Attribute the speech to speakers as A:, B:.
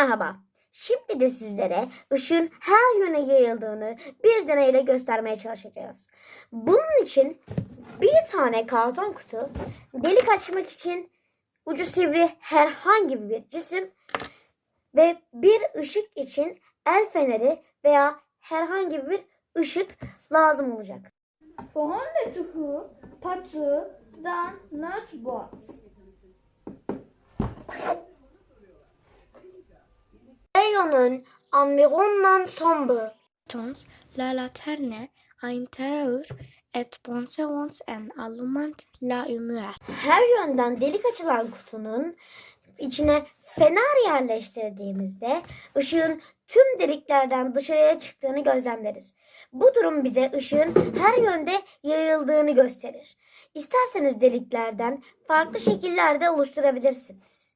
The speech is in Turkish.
A: Merhaba. Şimdi de sizlere ışığın her yöne yayıldığını bir deneyle göstermeye çalışacağız. Bunun için bir tane karton kutu, delik açmak için ucu sivri herhangi bir cisim ve bir ışık için el feneri veya herhangi bir ışık lazım olacak.
B: Verhondetuhu, patu, dan nutbot.
A: Leon'un environnement sombre.
C: Tons la laterne à intérieur et pensons en allumant la lumière.
A: her yönden delik açılan kutunun içine fener yerleştirdiğimizde ışığın tüm deliklerden dışarıya çıktığını gözlemleriz. Bu durum bize ışığın her yönde yayıldığını gösterir. İsterseniz deliklerden farklı şekillerde oluşturabilirsiniz.